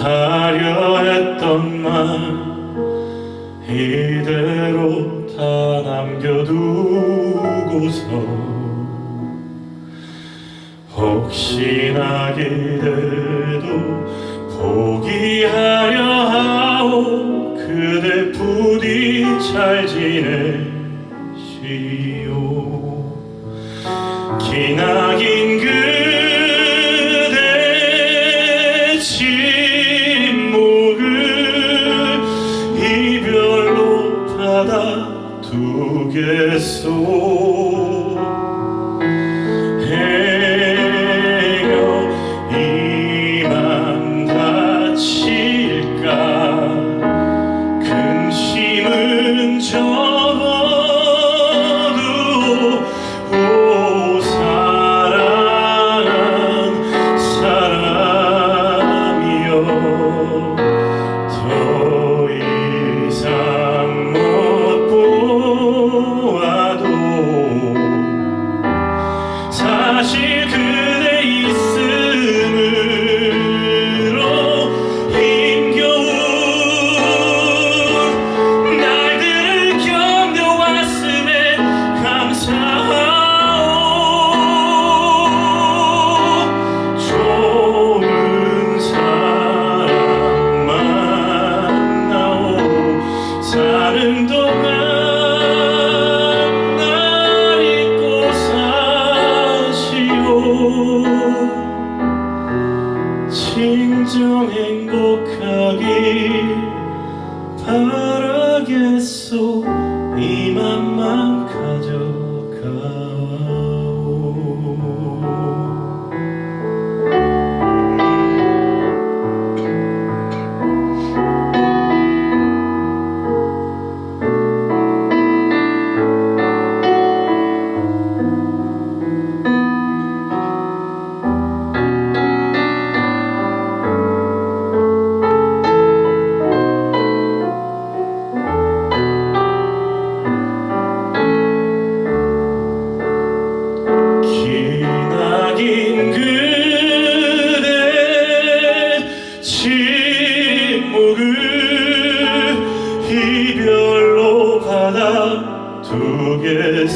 하려 했던 말 이대로 다 남겨두고서 혹시나 기대도 포기하려 하오 그대 부디 잘 지내시오. 기나긴 그대 받아두겠소 행여 이만 다칠까? 근심은 접 행복하길 바라겠소. 이 맘만 가져가 받아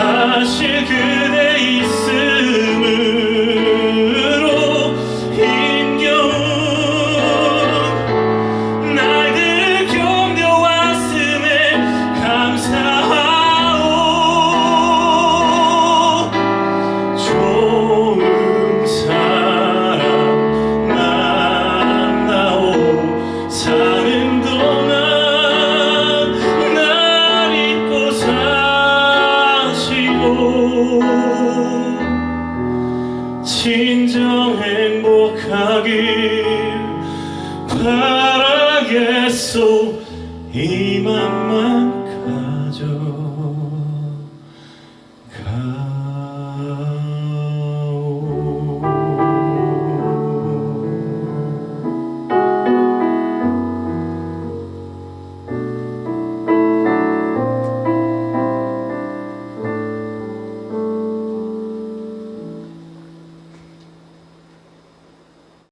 사실 그대 있음으 살아겠소. 이 맘만 가져.